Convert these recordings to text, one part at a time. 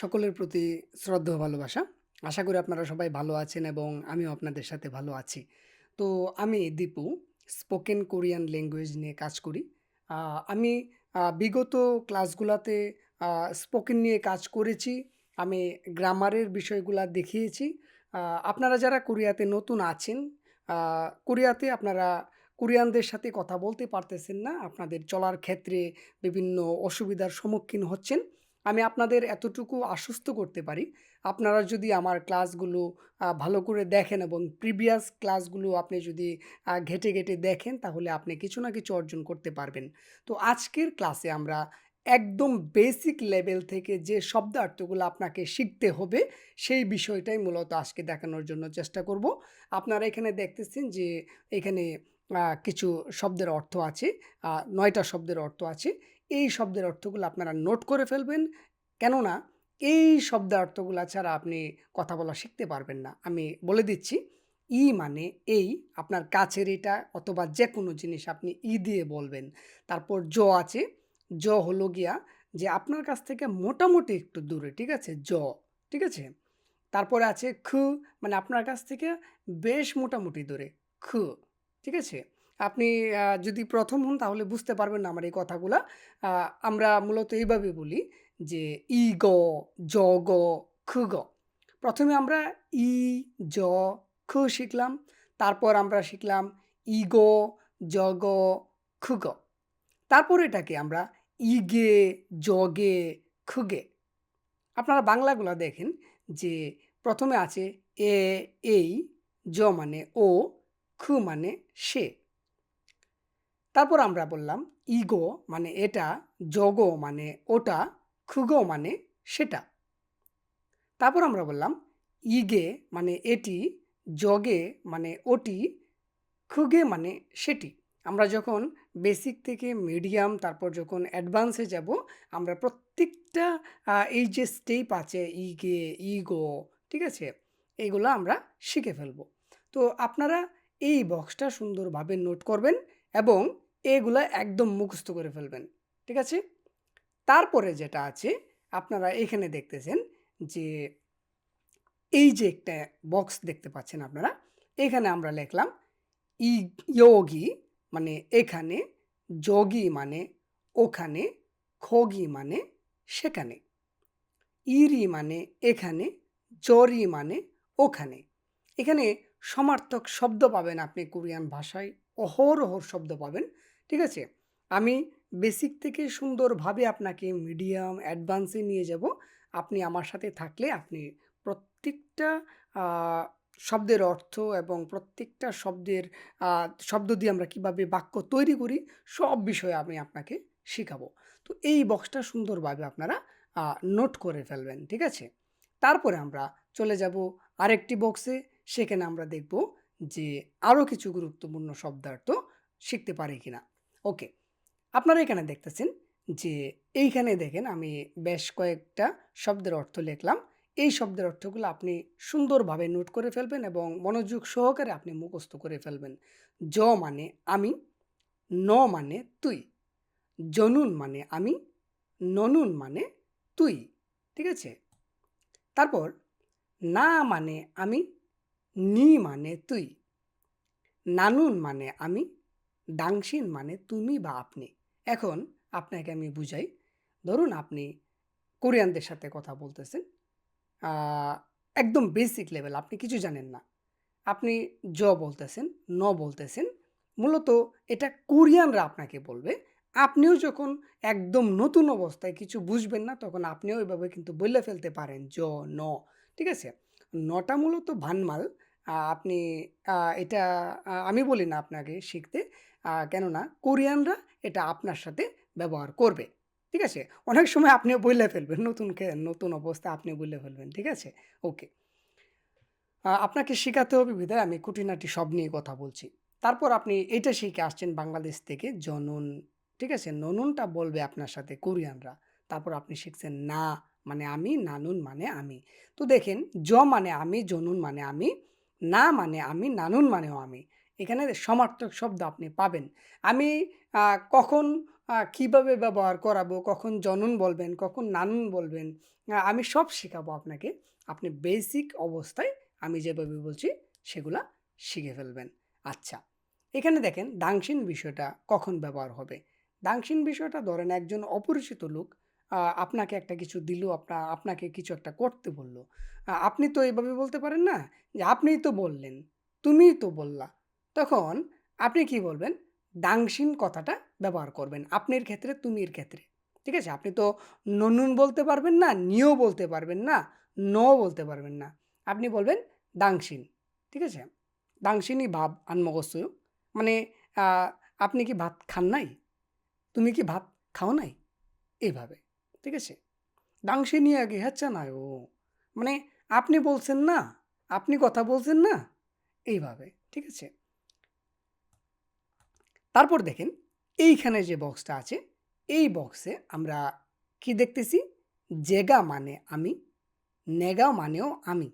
সকলের প্রতি শ্রদ্ধা ভালোবাসা। আশা করি আপনারা সবাই ভালো আছেন এবং আমিও আপনাদের সাথে ভালো আছি। তো আমি দীপু স্পোকেন কোরিয়ান ল্যাঙ্গুয়েজ নিয়ে কাজ করি। আমি বিগত ক্লাসগুলাতে স্পোকেন নিয়ে কাজ করেছি। আমি গ্রামারের বিষয়গুলা দেখিয়েছি। আপনারা যারা কোরিয়াতে নতুন আছেন, কোরিয়াতে আপনারা কোরিয়ানদের সাথে কথা বলতে পারতেছেন না। আপনাদের চলার ক্ষেত্রে বিভিন্ন অসুবিধার সম্মুখীন হচ্ছেন। আমি আপনাদের এতটুকু আশ্বস্ত করতে পারি, আপনারা যদি আমার ক্লাসগুলো ভালো করে দেখেন এবং প্রিভিয়াস ক্লাসগুলো আপনি যদি ঘেঁটে, ঘেঁটে দেখেন তাহলে আপনি কিছু না কিছু অর্জন করতে পারবেন। তো আজকের ক্লাসে আমরা একদম বেসিক লেভেল থেকে যে শব্দার্থগুলো আপনাকে শিখতে হবে, সেই বিষয়টাই মূলত আজকে দেখানোর জন্য চেষ্টা করব। আপনারা এখানে দেখতেছেন যে এখানে কিছু শব্দের অর্থ আছে। নয়টা শব্দের অর্থ আছে। এই শব্দের অর্থগুলো আপনারা নোট করে ফেলবেন। কেননা এই শব্দার্থগুলা ছাড়া আপনি কথা বলা শিখতে পারবেন না। আমি বলে দিচ্ছি, ই মানে এই, আপনার কাছের এটা অথবা যে কোনো জিনিস আপনি ই দিয়ে বলবেন। তারপর জ আছে। জ হলো গিয়া যে আপনার কাছ থেকে মোটামুটি একটু দূরে, ঠিক আছে? জ, ঠিক আছে? তারপরে আছে খ মানে আপনার কাছ থেকে বেশ মোটামুটি দূরে, খ, ঠিক আছে? আপনি যদি প্রথম হন তাহলে বুঝতে পারবেন না আমার এই কথাগুলা। আমরা মূলত এইভাবে বলি যে ই গ, জ গ, খ গ। ১ম এ আমরা ই, জ, খ শিখলাম। তারপর আমরা শিখলাম ই গ, জ গ, খ গ। তারপর এটাকে আমরা ইগে, জগে, খগে। আপনারা বাংলাগুলা দেখেন যে প্রথমে আছে এ, এই, জ মানে ও, খু মানে সে। তারপর আমরা বললাম ইগো মানে এটা, জগ মানে ওটা, খুগ মানে সেটা। তারপর আমরা বললাম ইগে মানে এটি, জগে মানে ওটি, খুগে মানে সেটি। আমরা যখন বেসিক থেকে মিডিয়াম তারপর যখন অ্যাডভান্সে যাব, আমরা প্রত্যেকটা এই যে স্টেপ আছে ইগে, ইগো, ঠিক আছে? এগুলা আমরা শিখে ফেলব। তো আপনারা এই বক্সটা সুন্দরভাবে নোট করবেন এবং এগুলা একদম মুখস্থ করে ফেলবেন। ঠিক আছে? তারপরে যেটা আছে আপনারা এখানে দেখতেছেন যে এই যে একটা বক্স দেখতে পাচ্ছেন আপনারা, এখানে আমরা লিখলাম ই ইয়োগি মানে এখানে, যোগী মানে ওখানে, খোগি মানে সেখানে। ইরি মানে এখানে, জরি মানে ওখানে। এখানে সমার্থক শব্দ পাবেন আপনি কোরিয়ান ভাষায় অহরহ শব্দ পাবেন। ঠিক আছে? আমি বেসিক থেকে সুন্দরভাবে আপনাকে মিডিয়াম, অ্যাডভান্সে নিয়ে যাব। আপনি আমার সাথে থাকলে আপনি প্রত্যেকটা শব্দের অর্থ এবং প্রত্যেকটা শব্দের শব্দ দিয়ে আমরা কীভাবে বাক্য তৈরি করি, সব বিষয়ে আমি আপনাকে শিখাবো। তো এই বক্সটা সুন্দরভাবে আপনারা নোট করে ফেলবেন। ঠিক আছে? তারপরে আমরা চলে যাব আরেকটি বক্সে। সেখানে আমরা দেখব যে আরও কিছু গুরুত্বপূর্ণ শব্দার্থ শিখতে পারি কিনা। ওকে। আপনারা এখানে দেখতেছেন যে এইখানে দেখেন আমি বেশ কয়েকটা শব্দের অর্থ লিখলাম। এই শব্দের অর্থগুলো আপনি সুন্দরভাবে নোট করে ফেলবেন এবং মনোযোগ সহকারে আপনি মুখস্থ করে ফেলবেন। জ মানে আমি, ন মানে তুই, জনুন মানে আমি, ননুন মানে তুই। ঠিক আছে? তারপর না মানে আমি, নি মানে তুই, নানুন মানে আমি, ডাংশিন মানে তুমি বা আপনি। এখন আপনাকে আমি বুঝাই। ধরুন আপনি কোরিয়ানদের সাথে কথা বলতেছেন। একদম বেসিক লেভেল আপনি কিছু জানেন না। আপনি জ বলতেছেন, ন বলতেছেন। মূলত এটা কোরিয়ানরা আপনাকে বলবে। আপনিও যখন একদম নতুন অবস্থায় কিছু বুঝবেন না তখন আপনিও এভাবে কিন্তু বইলে ফেলতে পারেন জ, ন। ঠিক আছে? নটা মূলত ভানমাল। আপনি এটা আমি বলি না আপনাকে শিখতে। কেননা কোরিয়ানরা এটা আপনার সাথে ব্যবহার করবে। ঠিক আছে? অনেক সময় আপনিও বইলে ফেলবেন। নতুন নতুন অবস্থা আপনি বললে ফেলবেন। ঠিক আছে? ওকে। আপনাকে শেখাতে হবে বিধায় আমি কুটিনাটি সব নিয়ে কথা বলছি। তারপর আপনি এটা শিখে আসছেন বাংলাদেশ থেকে জনুন, ঠিক আছে? ননুনটা বলবে আপনার সাথে কোরিয়ানরা। তারপর আপনি শিখছেন না মানে আমি, নানুন মানে আমি। তো দেখেন জ মানে আমি, জনুন মানে আমি, না মানে আমি, নানুন মানেও আমি। এখানে সমার্থক শব্দ আপনি পাবেন। আমি কখন কীভাবে ব্যবহার করাবো, কখন জনন বলবেন, কখন নানুন বলবেন, আমি সব শিখাবো আপনাকে। আপনি বেসিক অবস্থায় আমি যেভাবে বলছি সেগুলা শিখে ফেলবেন। আচ্ছা, এখানে দেখেন দাংশিন বিষয়টা কখন ব্যবহার হবে? দাংশিন বিষয়টা ধরেন একজন অপরিচিত লোক আপনাকে একটা কিছু দিল, আপনা আপনাকে কিছু একটা করতে বলল। আপনি তো এভাবে বলতে পারেন না যে, "আপনিই তো বললেন, তুমিই তো বললা।" তখন আপনি কি বলবেন? দাংশিন কথাটা ব্যবহার করবেন। আপনির ক্ষেত্রে, তুমির ক্ষেত্রে। ঠিক আছে? আপনি তো ননুন বলতে পারবেন না, নিও বলতে পারবেন না, নও বলতে পারবেন না। আপনি বলবেন দাংশিন। ঠিক আছে? দাংশিনি ভাব আনমগস্যয় মানে আপনি কি ভাত খান নাই? তুমি কি ভাত খাও নাই? এইভাবে ঠিক আছে? দাংশিনি আগে হচ্ছে না ও মানে আপনি বলছেন না, আপনি কথা বলছেন না? এইভাবে। ঠিক আছে? তারপর দেখেন এইখানে যে বক্সটা আছে, এই বক্সে আমরা কি দেখতেছি? জেগা মানে আমি, নেগা মানেও আমি।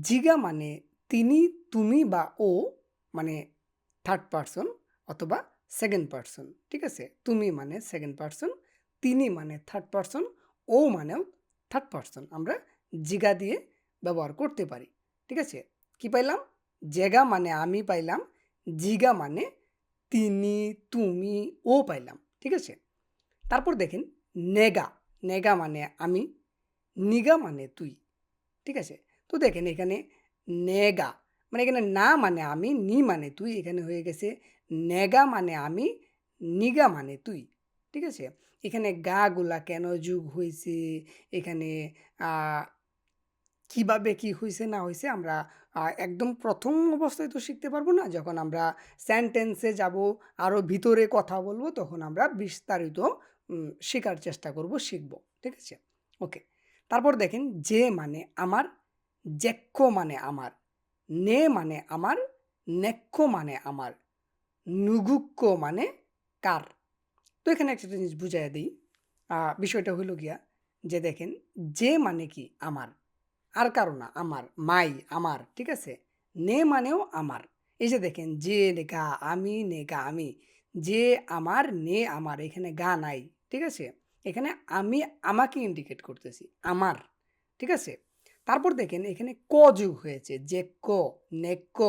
জিগা মানে তিনি, তুমি বা ও মানে থার্ড পারসন অথবা সেকেন্ড পারসন। ঠিক আছে? তুমি মানে সেকেন্ড পারসন, তিনি মানে থার্ড পারসন, ও মানেও থার্ড পারসন। আমরা জিগা দিয়ে ব্যবহার করতে পারি। ঠিক আছে? কি পাইলাম? জেগা মানে আমি পাইলাম, জিগা মানে তিনি, তুমি, ও পাইলাম। ঠিক আছে? তারপর দেখেন নেগা, নেগা মানে আমি, নিগা মানে তুই। ঠিক আছে? তো দেখেন এখানে নেগা মানে এখানে না মানে আমি, নি মানে তুই, এখানে হয়ে গেছে নেগা মানে আমি, নিগা মানে তুই। ঠিক আছে? এখানে গা গুলা কেন যুগ হয়েছে এখানে কীভাবে কি হইছে না হইছে আমরা একদম প্রথম অবস্থায় তো শিখতে পারব না। যখন আমরা সেন্টেন্সে যাব আরও ভিতরে কথা বলব, তখন আমরা বিস্তারিত শেখার চেষ্টা করব, শিখব। ঠিক আছে? ওকে। তারপর দেখেন যে মানে আমার, জেক্কো মানে আমার, নে মানে আমার, নেক্কো মানে আমার, নুগুক্কো মানে কার। তো এখানে একটা জিনিস বুঝাইয়া দেই। বিষয়টা হইল গিয়া যে দেখেন যে মানে কি? আমার। আর কারও না, আমার, মাই, আমার। ঠিক আছে? নে মানেও আমার। এই যে দেখেন যে, গা, আমি, নে গা আমি। যে আমার, নে আমার। এখানে গা নাই। ঠিক আছে? এখানে আমি আমাকে ইন্ডিকেট করতেছি। আমার। ঠিক আছে? তারপর দেখেন এখানে ক যুগ হয়েছে। যে ক নে ক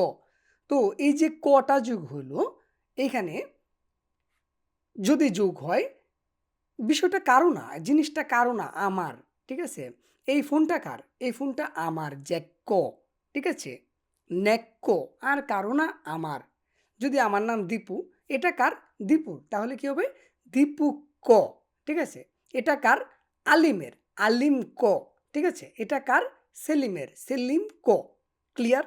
তো এই যে কটা যুগ হইল, এখানে যদি যুগ হয়, বিষয়টা কারও না, জিনিসটা কারও না, আমার। ঠিক আছে? এই ফোনটা কার? এই ফোনটা আমার, জেক্কো। ঠিক আছে? নেক্কো আর কারও না, আমার। যদি আমার নাম দীপু, এটা কার? দীপুর। তাহলে কি হবে? দীপুক্ক। ঠিক আছে? এটা কার? আলিমের, আলিম ক ঠিক আছে? এটা কার? সেলিমের, সেলিম ক ক্লিয়ার?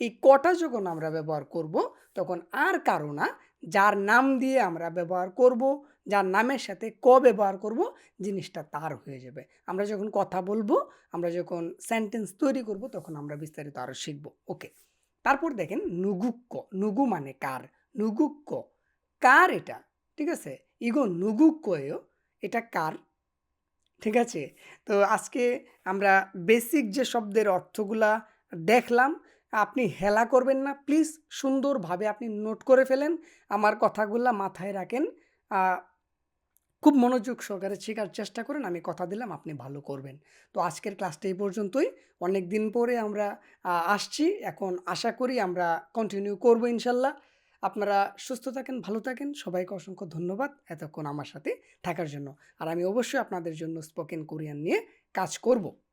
এই কটা যখন আমরা ব্যবহার করব, তখন আর কারও না, যার নাম দিয়ে আমরা ব্যবহার করব, যার নামের সাথে ক ব্যবহার করব, জিনিসটা তার হয়ে যাবে। আমরা যখন কথা বলব, আমরা যখন সেন্টেন্স তৈরি করব, তখন আমরা বিস্তারিত আরও শিখব। ওকে। তারপর দেখেন নুগুক্ক। নুগু মানে কার? নুগুক্ক। কার এটা? ঠিক আছে? ইগো নুগুক্কোয়ো এটা কার? ঠিক আছে? তো আজকে আমরা বেসিক যে শব্দের অর্থগুলা দেখলাম, আপনি হেলা করবেন না। প্লিজ সুন্দরভাবে আপনি নোট করে ফেলেন। আমার কথাগুলো মাথায় রাখেন। খুব মনোযোগ সহকারে শেখার চেষ্টা করেন। আমি কথা দিলাম আপনি ভালো করবেন। তো আজকের ক্লাসটা এই পর্যন্তই। অনেক দিন পরে আমরা আসছি। এখন আশা করি আমরা কন্টিনিউ করব ইনশাল্লাহ। আপনারা সুস্থ থাকেন, ভালো থাকেন। সবাইকে অসংখ্য ধন্যবাদ এতক্ষণ আমার সাথে থাকার জন্য। আর আমি অবশ্যই আপনাদের জন্য স্পোকেন কোরিয়ান নিয়ে কাজ করব।